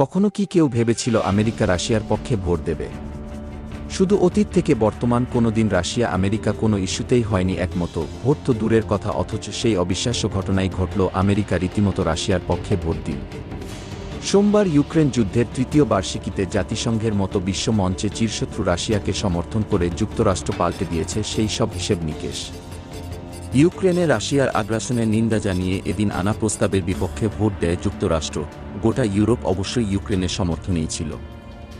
কখনো কি কেউ ভেবেছিল আমেরিকা রাশিয়ার পক্ষে ভোট দেবে? শুধু অতীত থেকে বর্তমান কোনো দিন রাশিয়া আমেরিকা কোনো ইস্যুতেই হয়নি একমতো। ভোট তো দূরের কথা, অথচ সেই অবিশ্বাস্য ঘটনাই ঘটল আমেরিকা রীতিমতো রাশিয়ার পক্ষে ভোট দিন সোমবার ইউক্রেন যুদ্ধের তৃতীয় বার্ষিকীতে জাতিসংঘের মতো বিশ্ব মঞ্চে চিরশত্রু রাশিয়াকে সমর্থন করে যুক্তরাষ্ট্র পাল্টে দিয়েছে সেই সব হিসেব নিকেশ। ইউক্রেনে রাশিয়ার আগ্রাসনের নিন্দা জানিয়ে এদিন আনা প্রস্তাবের বিপক্ষে ভোট দেয় যুক্তরাষ্ট্র। গোটা ইউরোপ অবশ্যই ইউক্রেনের সমর্থনেই ছিল।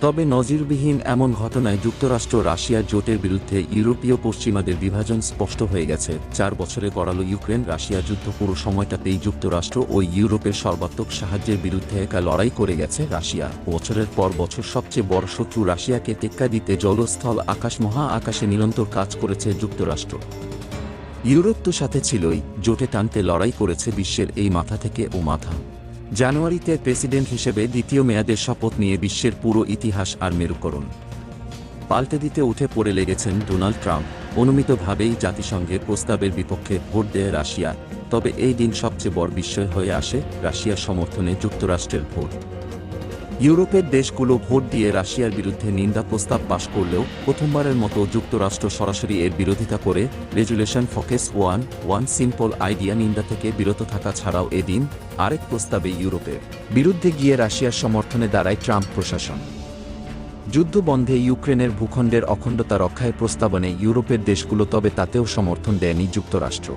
তবে নজিরবিহীন এমন ঘটনায় যুক্তরাষ্ট্র রাশিয়ার জোটের বিরুদ্ধে ইউরোপীয় পশ্চিমাদের বিভাজন স্পষ্ট হয়ে গেছে। চার বছরে গড়ালো ইউক্রেন, রাশিয়া যুদ্ধ পুরো সময়টাতেই যুক্তরাষ্ট্র ও ইউরোপের সর্বাত্মক সাহায্যের বিরুদ্ধে একা লড়াই করে গেছে রাশিয়া। বছরের পর বছর সবচেয়ে বড় শত্রু রাশিয়াকে টেক্কা দিতে জলস্থল আকাশ মহা আকাশে নিরন্তর কাজ করেছে যুক্তরাষ্ট্র। ইউরোপ তো সাথে ছিলই, জোটে টানতে লড়াই করেছে বিশ্বের এই মাথা থেকে ও মাথা। জানুয়ারিতে প্রেসিডেন্ট হিসেবে দ্বিতীয় মেয়াদের শপথ নিয়ে বিশ্বের পুরো ইতিহাস আর মেরুকরণ। পাল্টে দিতে উঠে পড়ে লেগেছেন ডোনাল্ড ট্রাম্প, অনুমিতভাবেই জাতিসংঘের প্রস্তাবের বিপক্ষে ভোট দেয় রাশিয়া। তবে এই দিন সবচেয়ে বড় বিষয় হয়ে আসে রাশিয়ার সমর্থনে যুক্তরাষ্ট্রের ভোট। ইউরোপের দেশগুলো ভোট দিয়ে রাশিয়ার বিরুদ্ধে নিন্দা প্রস্তাব পাশ করলেও প্রথমবারের মতো যুক্তরাষ্ট্র সরাসরি এর বিরোধিতা করে resolution focus one one simple idea নিন্দা থেকে বিরত থাকা ছাড়াও এদিন আরেক প্রস্তাবে ইউরোপের বিরুদ্ধে গিয়ে রাশিয়ার সমর্থনে দাঁড়ায় ট্রাম্প প্রশাসন। যুদ্ধ বন্ধে ইউক্রেনের ভূখণ্ডের অখণ্ডতা রক্ষায় প্রস্তাবনে ইউরোপের দেশগুলো তবে তাতেও সমর্থন দেয়নি যুক্তরাষ্ট্র।